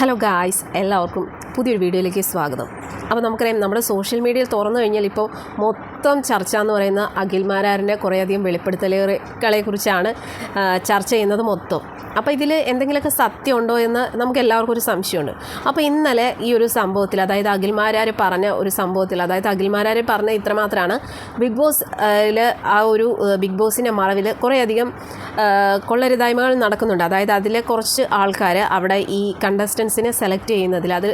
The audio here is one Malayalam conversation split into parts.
ഹലോ ഗായ്സ് എല്ലാവർക്കും പുതിയൊരു വീഡിയോയിലേക്ക് സ്വാഗതം. അപ്പോൾ നമുക്കറിയാം നമ്മുടെ സോഷ്യൽ മീഡിയയിൽ തുറന്നു കഴിഞ്ഞാൽ ഇപ്പോൾ മൊത്തം ചർച്ച എന്ന് പറയുന്ന അഖിൽമാരാറിന്റെ കുറേയധികം വെളിപ്പെടുത്തലുകളെ കുറിച്ചാണ് ചർച്ച ചെയ്യുന്നത് മൊത്തം. അപ്പോൾ ഇതിൽ എന്തെങ്കിലുമൊക്കെ സത്യം ഉണ്ടോ എന്ന് നമുക്ക് എല്ലാവർക്കും ഒരു സംശയമുണ്ട്. അപ്പോൾ ഇന്നലെ ഈ ഒരു സംഭവത്തിൽ അതായത് അഖിൽമാരാർ പറഞ്ഞ ഒരു സംഭവത്തിൽ അതായത് അഖിൽമാരാർ പറഞ്ഞ ഇത്രമാത്രമാണ് ബിഗ് ബോസ് ആ ഒരു ബിഗ് ബോസിന്റെ മറവിൽ കുറേയധികം കൊള്ളരുതായ്മകൾ നടക്കുന്നുണ്ട്. അതായത് അതിലെ കുറച്ച് ആൾക്കാർ അവിടെ ഈ കണ്ടസ്റ്റൻസിനെ സെലക്ട് ചെയ്യുന്നതിൽ അത്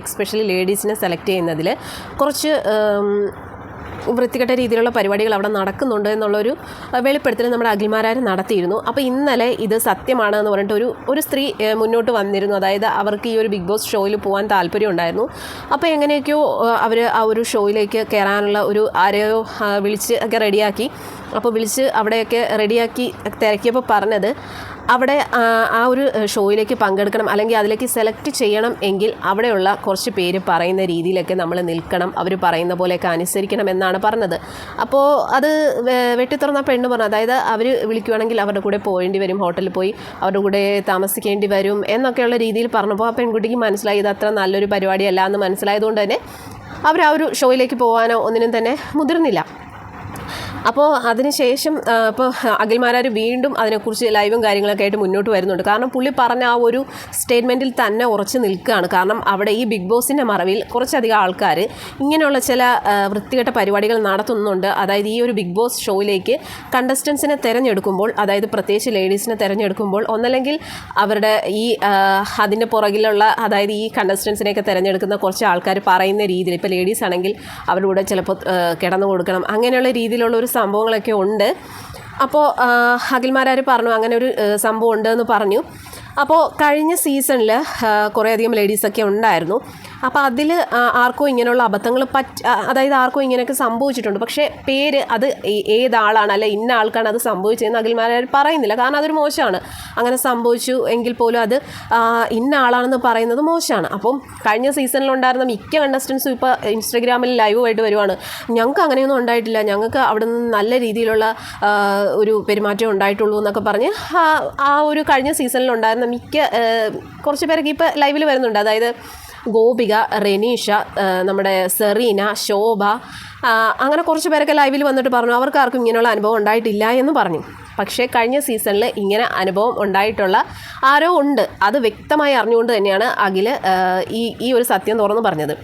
എക്സ്പെഷ്യലി ലേഡീസിനെ സെലക്ട് ചെയ്യുന്നതിൽ കുറച്ച് വൃത്തികെട്ട രീതിയിലുള്ള പരിപാടികൾ അവിടെ നടക്കുന്നുണ്ട് എന്നുള്ളൊരു വെളിപ്പെടുത്തൽ നമ്മുടെ അഖിൽമാരാർ നടത്തിയിരുന്നു. അപ്പോൾ ഇന്നലെ ഇത് സത്യമാണ് എന്ന് പറഞ്ഞിട്ട് ഒരു ഒരു സ്ത്രീ മുന്നോട്ട് വന്നിരുന്നു. അതായത് അവർക്ക് ഈ ഒരു ബിഗ് ബോസ് ഷോയിൽ പോകാൻ താല്പര്യം ഉണ്ടായിരുന്നു. അപ്പോൾ എങ്ങനെയൊക്കെയോ അവർ ആ ഒരു ഷോയിലേക്ക് കയറാനുള്ള ഒരു ആരെയോ വിളിച്ച് ഒക്കെ റെഡിയാക്കി. അപ്പോൾ വിളിച്ച് അവിടെയൊക്കെ റെഡിയാക്കി തിരക്കിയപ്പോൾ പറഞ്ഞത് അവിടെ ആ, ഒരു ഷോയിലേക്ക് പങ്കെടുക്കണം അല്ലെങ്കിൽ അതിലേക്ക് സെലക്ട് ചെയ്യണം എങ്കിൽ അവിടെയുള്ള കുറച്ച് പേര് പറയുന്ന രീതിയിലൊക്കെ നമ്മൾ നിൽക്കണം അവർ പറയുന്ന പോലെയൊക്കെ അനുസരിക്കണം എന്നാണ് പറഞ്ഞത്. അപ്പോൾ അത് വെട്ടിത്തുറന്ന പെണ്ണ് പറഞ്ഞു അതായത് അവർ വിളിക്കുവാണെങ്കിൽ അവരുടെ കൂടെ പോകേണ്ടി വരും ഹോട്ടലിൽ പോയി അവരുടെ കൂടെ താമസിക്കേണ്ടി വരും എന്നൊക്കെയുള്ള രീതിയിൽ പറഞ്ഞപ്പോൾ ആ പെൺകുട്ടിക്ക് മനസ്സിലായി ഇത് അത്ര നല്ലൊരു പരിപാടിയല്ല എന്ന് മനസ്സിലായതുകൊണ്ട് തന്നെ അവർ ആ ഒരു ഷോയിലേക്ക് പോകാനോ ഒന്നിനും തന്നെ മുതിർന്നില്ല. അപ്പോൾ അതിനുശേഷം ഇപ്പോൾ അഖിൽമാരാർ വീണ്ടും അതിനെക്കുറിച്ച് ലൈവും കാര്യങ്ങളൊക്കെ ആയിട്ട് മുന്നോട്ട് വരുന്നുണ്ട്. കാരണം പുള്ളി പറഞ്ഞ ആ ഒരു സ്റ്റേറ്റ്മെന്റിൽ തന്നെ ഉറച്ചു നിൽക്കുകയാണ്. കാരണം അവിടെ ഈ ബിഗ് ബോസിന്റെ മറവിൽ കുറച്ചധികം ആൾക്കാർ ഇങ്ങനെയുള്ള ചില വൃത്തികെട്ട പരിപാടികൾ നടത്തുന്നുണ്ട്. അതായത് ഈ ഒരു ബിഗ് ബോസ് ഷോയിലേക്ക് കണ്ടസ്റ്റൻസിനെ തിരഞ്ഞെടുക്കുമ്പോൾ അതായത് പ്രത്യേകിച്ച് ലേഡീസിനെ തിരഞ്ഞെടുക്കുമ്പോൾ ഒന്നല്ലെങ്കിൽ അവരുടെ ഈ അതിന്റെ പുറകിലുള്ള അതായത് ഈ കണ്ടസ്റ്റൻസിനെയൊക്കെ തിരഞ്ഞെടുക്കുന്ന കുറച്ച് ആൾക്കാർ പറയുന്ന രീതിയിൽ ഇപ്പോൾ ലേഡീസ് ആണെങ്കിൽ അവരുടെ കൂടെ ചിലപ്പോൾ കിടന്നു കൊടുക്കണം അങ്ങനെയുള്ള രീതിയിലുള്ള ഒരു സംഭവങ്ങളൊക്കെ ഉണ്ട്. അപ്പോൾ അഖിൽമാരാർ പറഞ്ഞു അങ്ങനെ ഒരു സംഭവം ഉണ്ടെന്ന് പറഞ്ഞു. അപ്പോൾ കഴിഞ്ഞ സീസണിൽ കുറേയധികം ലേഡീസൊക്കെ ഉണ്ടായിരുന്നു. അപ്പോൾ അതിൽ ആർക്കും ഇങ്ങനെയുള്ള അബദ്ധങ്ങൾ പറ്റ അതായത് ആർക്കും ഇങ്ങനെയൊക്കെ സംഭവിച്ചിട്ടുണ്ട്. പക്ഷേ പേര് അത് ഏതാളാണ് അല്ല ഇന്ന ആൾക്കാണ് അത് സംഭവിച്ചതെന്ന് അഖിൽമാരാർ പറയുന്നില്ല. കാരണം അതൊരു മോശമാണ്. അങ്ങനെ സംഭവിച്ചു എങ്കിൽ പോലും അത് ഇന്ന ആളാണെന്ന് പറയുന്നത് മോശമാണ്. അപ്പം കഴിഞ്ഞ സീസണിലുണ്ടായിരുന്ന മിക്ക കണ്ടസ്റ്റൻസും ഇപ്പോൾ ഇൻസ്റ്റഗ്രാമിൽ ലൈവായിട്ട് വരുവാണ്. ഞങ്ങൾക്ക് അങ്ങനെയൊന്നും ഉണ്ടായിട്ടില്ല. ഞങ്ങൾക്ക് അവിടെ നിന്ന് നല്ല രീതിയിലുള്ള ഒരു പെരുമാറ്റം ഉണ്ടായിട്ടുള്ളൂ എന്നൊക്കെ പറഞ്ഞ് ആ ഒരു കഴിഞ്ഞ സീസണിലുണ്ടായിരുന്ന മിക്ക കുറച്ച് പേരൊക്കെ ഇപ്പോൾ ലൈവിൽ വരുന്നുണ്ട്. അതായത് ഗോപിക റെനീഷ നമ്മുടെ സെറീന ശോഭ അങ്ങനെ കുറച്ച് പേരൊക്കെ ലൈവിൽ വന്നിട്ട് പറഞ്ഞു അവർക്ക് ആർക്കും ഇങ്ങനെയുള്ള അനുഭവം ഉണ്ടായിട്ടില്ല എന്ന് പറഞ്ഞു. പക്ഷേ കഴിഞ്ഞ സീസണിൽ ഇങ്ങനെ അനുഭവം ഉണ്ടായിട്ടുള്ള ആരോ ഉണ്ട്. അത് വ്യക്തമായി അറിഞ്ഞുകൊണ്ട് തന്നെയാണ് അഖിൽ ഈ ഈ ഒരു സത്യം തുറന്നു പറഞ്ഞത്.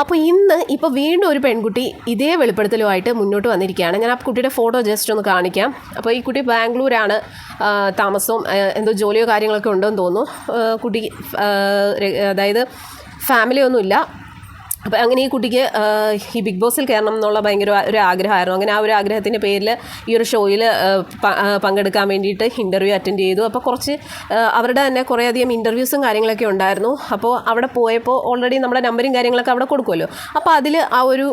അപ്പോൾ ഇന്ന് ഇപ്പോൾ വീണ്ടും ഒരു പെൺകുട്ടി ഇതേ വെളിപ്പെടുത്തലുമായിട്ട് മുന്നോട്ട് വന്നിരിക്കുകയാണ്. ഞാൻ ആ കുട്ടിയുടെ ഫോട്ടോ ജസ്റ്റ് ഒന്ന് കാണിക്കാം. അപ്പോൾ ഈ കുട്ടി ബാംഗ്ലൂരാണ്. താമസവും എന്തോ ജോലിയോ കാര്യങ്ങളൊക്കെ ഉണ്ടെന്ന് തോന്നുന്നു. കുട്ടി അതായത് ഫാമിലി ഒന്നുമില്ല. അപ്പോൾ അങ്ങനെ ഈ കുട്ടിക്ക് ഈ ബിഗ് ബോസിൽ കയറണം എന്നുള്ള ഭയങ്കര ഒരു ആഗ്രഹമായിരുന്നു. അങ്ങനെ ആ ഒരു ആഗ്രഹത്തിന്റെ പേരിൽ ഈ ഒരു ഷോയിൽ പങ്കെടുക്കാൻ വേണ്ടിയിട്ട് ഇന്റർവ്യൂ അറ്റൻഡ് ചെയ്തു. അപ്പോൾ കുറച്ച് അവരുടെ തന്നെ കുറേയധികം ഇന്റർവ്യൂസും കാര്യങ്ങളൊക്കെ ഉണ്ടായിരുന്നു. അപ്പോൾ അവിടെ പോയപ്പോൾ ഓൾറെഡി നമ്മുടെ നമ്പരും കാര്യങ്ങളൊക്കെ അവിടെ കൊടുക്കുമല്ലോ. അപ്പോൾ അതിൽ ആ ഒരു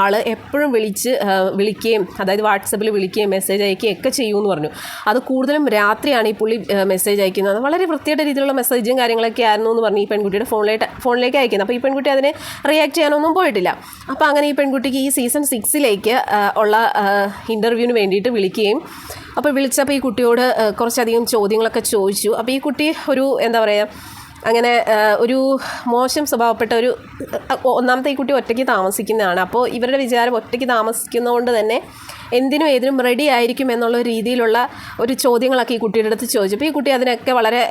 ആൾ എപ്പോഴും വിളിച്ച് വിളിക്കുകയും അതായത് വാട്സപ്പിൽ വിളിക്കുകയും മെസ്സേജ് അയക്കുകയും ഒക്കെ ചെയ്യുമെന്ന് പറഞ്ഞു. അത് കൂടുതലും രാത്രിയാണ് ഈ പുള്ളി മെസ്സേജ് അയക്കുന്നത്. വളരെ വൃത്തിയായിട്ട് രീതിയിലുള്ള മെസ്സേജും കാര്യങ്ങളൊക്കെ ആയിരുന്നു എന്ന് പറഞ്ഞു ഈ പെൺകുട്ടിയുടെ ഫോണിലേക്ക് ഫോണിലേക്ക് അയക്കുന്നത്. അപ്പോൾ ഈ പെൺകുട്ടി അതിനെ റിയാക്ട് ചെയ്യാനൊന്നും പോയിട്ടില്ല. അപ്പോൾ അങ്ങനെ ഈ പെൺകുട്ടിക്ക് ഈ സീസൺ സിക്സിലേക്ക് ഉള്ള ഇന്റർവ്യൂവിന് വേണ്ടിയിട്ട് വിളിക്കുകയും അപ്പോൾ വിളിച്ചപ്പോൾ ഈ കുട്ടിയോട് കുറച്ചധികം ചോദ്യങ്ങളൊക്കെ ചോദിച്ചു. അപ്പോൾ ഈ കുട്ടി ഒരു എന്താ പറയുക അങ്ങനെ ഒരു മോശം സ്വഭാവപ്പെട്ട ഒരു ഒന്നാമത്തെ ഈ കുട്ടി ഒറ്റയ്ക്ക് താമസിക്കുന്നതാണ്. അപ്പോൾ ഇവരുടെ വിചാരം ഒറ്റയ്ക്ക് താമസിക്കുന്നതുകൊണ്ട് തന്നെ എന്തിനും ഏതിനും റെഡി ആയിരിക്കും എന്നുള്ള രീതിയിലുള്ള ഒരു ചോദ്യങ്ങളൊക്കെ ഈ കുട്ടിയുടെ അടുത്ത് ചോദിച്ചപ്പോൾ ഈ കുട്ടി അതിനൊക്കെ വളരെ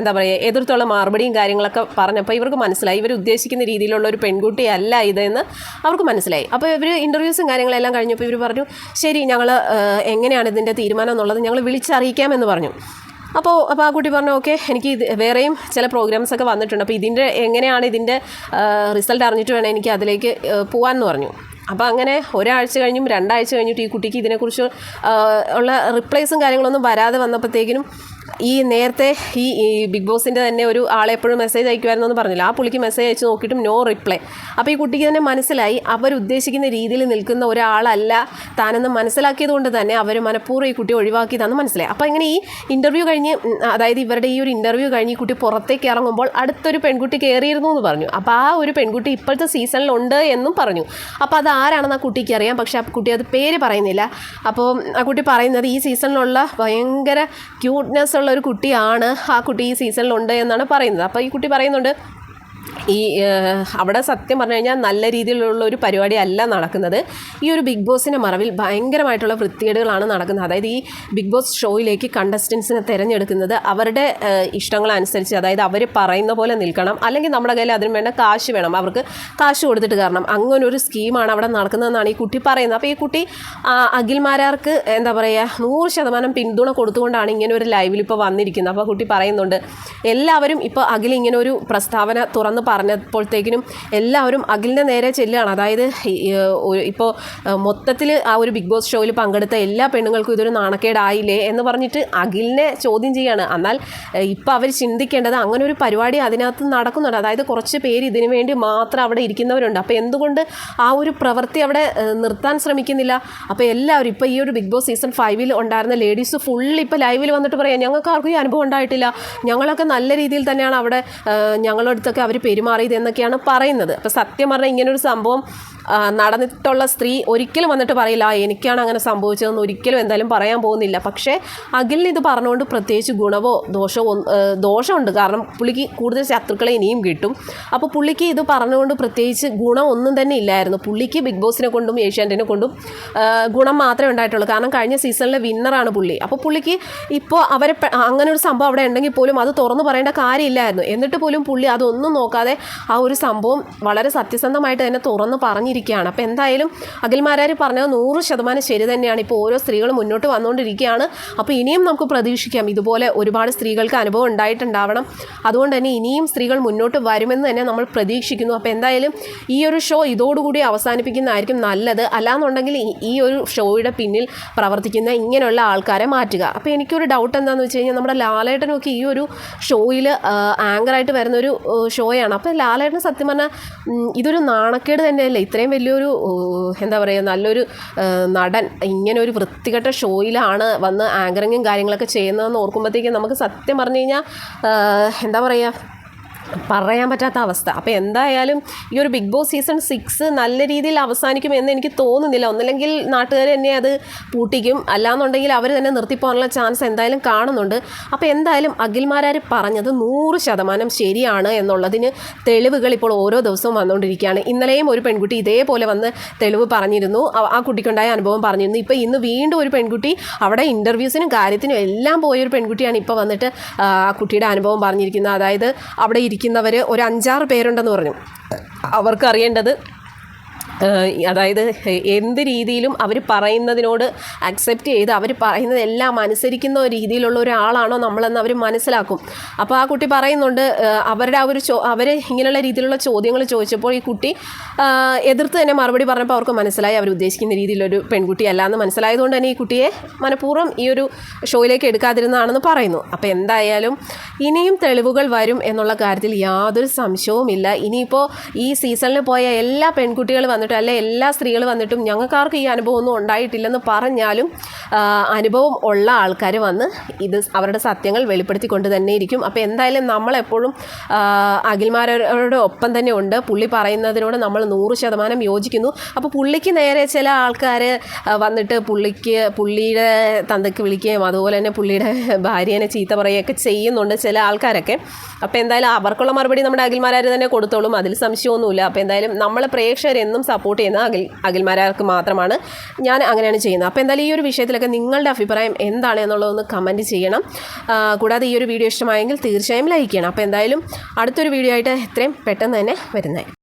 എന്താ പറയുക എതിർത്തുള്ള മറുപടിയും കാര്യങ്ങളൊക്കെ പറഞ്ഞപ്പോൾ ഇവർക്ക് മനസ്സിലായി. ഇവർ ഉദ്ദേശിക്കുന്ന രീതിയിലുള്ള ഒരു പെൺകുട്ടിയല്ല ഇതെന്ന് അവർക്ക് മനസ്സിലായി. അപ്പോൾ ഇവർ ഇന്റർവ്യൂസും കാര്യങ്ങളെല്ലാം കഴിഞ്ഞപ്പോൾ ഇവർ പറഞ്ഞു ശരി ഞങ്ങൾ എങ്ങനെയാണ് ഇതിന്റെ തീരുമാനം എന്നുള്ളത് ഞങ്ങൾ വിളിച്ചറിയിക്കാമെന്ന് പറഞ്ഞു. അപ്പോൾ അപ്പോൾ ആ കുട്ടി പറഞ്ഞു ഓക്കെ എനിക്ക് ഇത് വേറെയും ചില പ്രോഗ്രാംസ് ഒക്കെ വന്നിട്ടുണ്ട്. അപ്പോൾ ഇതിന്റെ എങ്ങനെയാണ് ഇതിന്റെ റിസൾട്ട് അറിഞ്ഞിട്ട് വേണം എനിക്ക് അതിലേക്ക് പോകാമെന്ന് പറഞ്ഞു. അപ്പോൾ അങ്ങനെ ഒരാഴ്ച കഴിഞ്ഞും രണ്ടാഴ്ച കഴിഞ്ഞിട്ട് ഈ കുട്ടിക്ക് ഇതിനെക്കുറിച്ച് ഉള്ള റിപ്ലൈസും കാര്യങ്ങളൊന്നും വരാതെ വന്നപ്പോഴത്തേക്കിനും ഈ നേരത്തെ ഈ ബിഗ് ബോസിന്റെ തന്നെ ഒരു ആളെ എപ്പോഴും മെസ്സേജ് അയക്കുമായിരുന്നു എന്ന് പറഞ്ഞില്ല. ആ പുള്ളിക്ക് മെസ്സേജ് അയച്ച് നോക്കിയിട്ടും നോ റിപ്ലൈ അപ്പോൾ ഈ കുട്ടിക്ക് തന്നെ മനസ്സിലായി അവർ ഉദ്ദേശിക്കുന്ന രീതിയിൽ നിൽക്കുന്ന ഒരാളല്ല താനെന്ന് മനസ്സിലാക്കിയത് കൊണ്ട് തന്നെ അവർ മനഃപൂർവം ഈ കുട്ടി ഒഴിവാക്കിയതാണെന്ന് മനസ്സിലായി. അപ്പോൾ ഇങ്ങനെ ഈ ഇന്റർവ്യൂ കഴിഞ്ഞ് അതായത് ഇവരുടെ ഈ ഒരു ഇന്റർവ്യൂ കഴിഞ്ഞ് ഈ കുട്ടി പുറത്തേക്ക് ഇറങ്ങുമ്പോൾ അടുത്തൊരു പെൺകുട്ടി കയറിയിരുന്നു എന്ന് പറഞ്ഞു. അപ്പോൾ ആ ഒരു പെൺകുട്ടി ഇപ്പോഴത്തെ സീസണിലുണ്ട് എന്നും പറഞ്ഞു. അപ്പോൾ അത് ആരാണെന്ന് ആ കുട്ടിക്ക് അറിയാം. പക്ഷേ ആ കുട്ടി അത് പേര് പറയുന്നില്ല. അപ്പോൾ ആ കുട്ടി പറയുന്നത് ഈ സീസണിലുള്ള ഭയങ്കര ക്യൂട്ട്നെസ് ഒരു കുട്ടിയാണ് ആ കുട്ടി ഈ സീസണിലുണ്ട് എന്നാണ് പറയുന്നത്. അപ്പോൾ ഈ കുട്ടി പറയുന്നുണ്ട് ഈ അവിടെ സത്യം പറഞ്ഞു കഴിഞ്ഞാൽ നല്ല രീതിയിലുള്ള ഒരു പരിപാടി അല്ല നടക്കുന്നത്. ഈ ഒരു ബിഗ് ബോസിന്റെ മറവിൽ ഭയങ്കരമായിട്ടുള്ള വൃത്തികേടുകളാണ് നടക്കുന്നത്. അതായത് ഈ ബിഗ് ബോസ് ഷോയിലേക്ക് കണ്ടസ്റ്റൻസിനെ തിരഞ്ഞെടുക്കുന്നത് അവരുടെ ഇഷ്ടങ്ങളനുസരിച്ച് അതായത് അവർ പറയുന്ന പോലെ നിൽക്കണം. അല്ലെങ്കിൽ നമ്മുടെ കയ്യിൽ അതിന് വേണ്ട കാശ് വേണം. അവർക്ക് കാശ് കൊടുത്തിട്ട് കാരണം അങ്ങനെ ഒരു സ്കീമാണ് അവിടെ നടക്കുന്നതെന്നാണ് ഈ കുട്ടി പറയുന്നത്. അപ്പോൾ ഈ കുട്ടി അഖിൽമാരാർക്ക് എന്താ പറയുക നൂറ് ശതമാനം പിന്തുണ കൊടുത്തുകൊണ്ടാണ് ഇങ്ങനെ ഒരു ലൈവിൽ ഇപ്പോൾ വന്നിരിക്കുന്നത്. അപ്പോൾ കുട്ടി പറയുന്നുണ്ട് എല്ലാവരും ഇപ്പോൾ അഖിൽ ഇങ്ങനെ ഒരു പ്രസ്താവന പറഞ്ഞപ്പോഴത്തേക്കിനും എല്ലാവരും അഖിലിന്റെ നേരെ ചെല്ലുകയാണ്. അതായത് ഇപ്പോൾ മൊത്തത്തിൽ ആ ഒരു ബിഗ് ബോസ് ഷോയിൽ പങ്കെടുത്ത എല്ലാ പെണ്ണുങ്ങൾക്കും ഇതൊരു നാണക്കേടായില്ലേ എന്ന് പറഞ്ഞിട്ട് അഖിലിനെ ചോദ്യം ചെയ്യാണ്. എന്നാൽ ഇപ്പോൾ അവർ ചിന്തിക്കേണ്ടത് അങ്ങനെ ഒരു പരിപാടി അതിനകത്ത് നടക്കുന്നുണ്ട്. അതായത് കുറച്ച് പേര് ഇതിനു വേണ്ടി മാത്രം അവിടെ ഇരിക്കുന്നവരുണ്ട്. അപ്പോൾ എന്തുകൊണ്ട് ആ ഒരു പ്രവൃത്തി അവിടെ നിർത്താൻ ശ്രമിക്കുന്നില്ല? അപ്പോൾ എല്ലാവരും ഇപ്പോൾ ഈ ഒരു ബിഗ് ബോസ് സീസൺ ഫൈവിൽ ഉണ്ടായിരുന്ന ലേഡീസ് ഫുൾ ഇപ്പോൾ ലൈവിൽ വന്നിട്ട് പറയാം ഞങ്ങൾക്ക് ആർക്കും ഈ അനുഭവം ഉണ്ടായിട്ടില്ല. ഞങ്ങളൊക്കെ നല്ല രീതിയിൽ തന്നെയാണ് അവിടെ ഞങ്ങളുടെ അടുത്തൊക്കെ അവർ പെരുമാറിയത് എന്നൊക്കെയാണ് പറയുന്നത്. അപ്പോൾ സത്യം പറഞ്ഞാൽ ഇങ്ങനൊരു സംഭവം നടന്നിട്ടുള്ള സ്ത്രീ ഒരിക്കലും വന്നിട്ട് പറയില്ല "ആ, എനിക്കാണ് അങ്ങനെ സംഭവിച്ചതെന്ന് ഒരിക്കലും എന്തായാലും പറയാൻ പോകുന്നില്ല. പക്ഷേ അഖിലിന് ഇത് പറഞ്ഞുകൊണ്ട് പ്രത്യേകിച്ച് ഗുണവോ ദോഷമോ ദോഷമുണ്ട്. കാരണം പുള്ളിക്ക് കൂടുതൽ ശത്രുക്കളെ ഇനിയും കിട്ടും. അപ്പോൾ പുള്ളിക്ക് ഇത് പറഞ്ഞുകൊണ്ട് പ്രത്യേകിച്ച് ഗുണം ഒന്നും തന്നെ ഇല്ലായിരുന്നു. പുള്ളിക്ക് ബിഗ് ബോസിനെ കൊണ്ടും ഏഷ്യാനെറ്റിനെ കൊണ്ടും ഗുണം മാത്രമേ ഉണ്ടായിട്ടുള്ളൂ. കാരണം കഴിഞ്ഞ സീസണിലെ വിന്നറാണ് പുള്ളി. അപ്പോൾ പുള്ളിക്ക് ഇപ്പോൾ അവരെ അങ്ങനെ ഒരു സംഭവം അവിടെ ഉണ്ടെങ്കിൽ പോലും അത് തുറന്നു പറയേണ്ട കാര്യമില്ലായിരുന്നു. എന്നിട്ട് പോലും പുള്ളി അതൊന്നും നോക്കാതെ ആ ഒരു സംഭവം വളരെ സത്യസന്ധമായിട്ട് തന്നെ തുറന്ന് പറഞ്ഞിരിക്കുകയാണ്. അപ്പോൾ എന്തായാലും അഖിൽമാരാർ പറഞ്ഞത് നൂറ് ശതമാനം ശരി തന്നെയാണ്. ഇപ്പോൾ ഓരോ സ്ത്രീകൾ മുന്നോട്ട് വന്നുകൊണ്ടിരിക്കുകയാണ്. അപ്പോൾ ഇനിയും നമുക്ക് പ്രതീക്ഷിക്കാം ഇതുപോലെ ഒരുപാട് സ്ത്രീകൾക്ക് അനുഭവം ഉണ്ടായിട്ടുണ്ടാവണം. അതുകൊണ്ട് തന്നെ ഇനിയും സ്ത്രീകൾ മുന്നോട്ട് വരുമെന്ന് തന്നെ നമ്മൾ പ്രതീക്ഷിക്കുന്നു. അപ്പോൾ എന്തായാലും ഈ ഒരു ഷോ ഇതോടുകൂടി അവസാനിപ്പിക്കുന്നതായിരിക്കും നല്ലത്. അല്ലാന്നുണ്ടെങ്കിൽ ഈ- ഒരു ഷോയുടെ പിന്നിൽ പ്രവർത്തിക്കുന്ന ഇങ്ങനെയുള്ള ആൾക്കാരെ മാറ്റുക. അപ്പോൾ എനിക്കൊരു ഡൗട്ട് എന്താണെന്ന് വെച്ച് കഴിഞ്ഞാൽ നമ്മുടെ ലാലേട്ടനൊക്കെ ഈ ഒരു ഷോയിൽ ആങ്കറായിട്ട് വരുന്ന ഒരു ഏഹ്, അപ്പം ലാലേട്ടന് സത്യം പറഞ്ഞാൽ ഇതൊരു നാണക്കേട് തന്നെയല്ലേ? ഇത്രയും വലിയൊരു എന്താ പറയുക നല്ലൊരു നടൻ ഇങ്ങനെ ഒരു വൃത്തികെട്ട ഷോയിലാണ് വന്ന് ആങ്കറിങ്ങും കാര്യങ്ങളൊക്കെ ചെയ്യുന്നതെന്ന് ഓർക്കുമ്പോഴത്തേക്കും നമുക്ക് സത്യം പറഞ്ഞു കഴിഞ്ഞാൽ എന്താ പറയുക പറയാൻ പറ്റാത്ത അവസ്ഥ. അപ്പോൾ എന്തായാലും ഈ ഒരു ബിഗ് ബോസ് സീസൺ സിക്സ് നല്ല രീതിയിൽ അവസാനിക്കും എന്ന് എനിക്ക് തോന്നുന്നില്ല. ഒന്നില്ലെങ്കിൽ നാട്ടുകാർ തന്നെ അത് പൂട്ടിക്കും. അല്ലാന്നുണ്ടെങ്കിൽ അവർ തന്നെ നിർത്തിപ്പോകാനുള്ള ചാൻസ് എന്തായാലും കാണുന്നുണ്ട്. അപ്പോൾ എന്തായാലും അഖിൽമാരാർ പറഞ്ഞത് നൂറ് ശതമാനം ശരിയാണ് എന്നുള്ളതിന് തെളിവുകൾ ഇപ്പോൾ ഓരോ ദിവസവും വന്നുകൊണ്ടിരിക്കുകയാണ്. ഇന്നലെയും ഒരു പെൺകുട്ടി ഇതേപോലെ വന്ന് തെളിവ് പറഞ്ഞിരുന്നു. ആ- കുട്ടിക്കുണ്ടായ അനുഭവം പറഞ്ഞിരുന്നു. ഇപ്പോൾ ഇന്ന് വീണ്ടും ഒരു പെൺകുട്ടി അവിടെ ഇന്റർവ്യൂസിനും കാര്യത്തിനും എല്ലാം പോയൊരു പെൺകുട്ടിയാണ് ഇപ്പോൾ വന്നിട്ട് ആ കുട്ടിയുടെ അനുഭവം പറഞ്ഞിരിക്കുന്നത്. അതായത് അവിടെ ഇരിക്കുന്നവർ ഒരു അഞ്ചാറ് പേരുണ്ടെന്ന് പറഞ്ഞു. അവർക്ക് അറിയേണ്ടത് അതായത് എന്ത് രീതിയിലും അവർ പറയുന്നതിനോട് അക്സെപ്റ്റ് ചെയ്ത് അവർ പറയുന്നതെല്ലാം അനുസരിക്കുന്ന രീതിയിലുള്ള ഒരാളാണോ നമ്മളെന്ന് അവർ മനസ്സിലാക്കും. അപ്പോൾ ആ കുട്ടി പറയുന്നുണ്ട് അവരുടെ ആ ഒരു ചോ അവർ ഇങ്ങനെയുള്ള രീതിയിലുള്ള ചോദ്യങ്ങൾ ചോദിച്ചപ്പോൾ ഈ കുട്ടി എതിർത്ത് തന്നെ മറുപടി പറഞ്ഞപ്പോൾ അവർക്ക് മനസ്സിലായി അവർ ഉദ്ദേശിക്കുന്ന രീതിയിലൊരു പെൺകുട്ടി അല്ല എന്ന് മനസ്സിലായതുകൊണ്ട് തന്നെ ഈ കുട്ടിയെ മനഃപൂർവം ഈ ഒരു ഷോയിലേക്ക് എടുക്കാതിരുന്നതാണെന്ന് പറയുന്നു. അപ്പോൾ എന്തായാലും ഇനിയും തെളിവുകൾ വരും എന്നുള്ള കാര്യത്തിൽ യാതൊരു സംശയവുമില്ല. ഇനിയിപ്പോൾ ഈ സീസണിൽ പോയ എല്ലാ പെൺകുട്ടികൾ വന്നിട്ടും അല്ലെ? എല്ലാ സ്ത്രീകൾ വന്നിട്ടും ഞങ്ങൾക്കാർക്കും ഈ അനുഭവം ഒന്നും ഉണ്ടായിട്ടില്ലെന്ന് പറഞ്ഞാലും അനുഭവം ഉള്ള ആൾക്കാർ വന്ന് ഇത് അവരുടെ സത്യങ്ങൾ വെളിപ്പെടുത്തിക്കൊണ്ട് തന്നെ ഇരിക്കും. അപ്പോൾ എന്തായാലും നമ്മളെപ്പോഴും അഖിൽമാരോട് ഒപ്പം തന്നെ ഉണ്ട്. പുള്ളി പറയുന്നതിനോട് നമ്മൾ നൂറ് ശതമാനം യോജിക്കുന്നു. അപ്പോൾ പുള്ളിക്ക് നേരെ ചില ആൾക്കാർ വന്നിട്ട് പുള്ളിക്ക് പുള്ളിയുടെ തന്തയ്ക്ക് വിളിക്കുകയും അതുപോലെ തന്നെ പുള്ളിയുടെ ഭാര്യേനെ ചീത്ത പറയുകയൊക്കെ ചെയ്യുന്നുണ്ട് ചില ആൾക്കാരൊക്കെ. അപ്പോൾ എന്തായാലും അവർക്കുള്ള മറുപടി നമ്മുടെ അഖിൽമാരാർ തന്നെ കൊടുത്തോളും. അതിൽ സംശയമൊന്നുമില്ല. അപ്പോൾ എന്തായാലും നമ്മളെ പ്രേക്ഷകർ എന്നും സപ്പോർട്ട് ചെയ്യുന്ന അഖിൽ അഖിൽമാരാർക്ക് മാത്രമാണ് ഞാൻ അങ്ങനെയാണ് ചെയ്യുന്നത്. അപ്പോൾ എന്തായാലും ഈ ഒരു വിഷയത്തിലൊക്കെ നിങ്ങളുടെ അഭിപ്രായം എന്താണ് എന്നുള്ളതൊന്ന് കമന്റ് ചെയ്യണം. കൂടാതെ ഈ ഒരു വീഡിയോ ഇഷ്ടമായെങ്കിൽ തീർച്ചയായും ലൈക്ക് ചെയ്യണം. അപ്പോൾ എന്തായാലും അടുത്തൊരു വീഡിയോ ആയിട്ട് എത്രയും പെട്ടെന്ന് തന്നെ വരുന്നതായി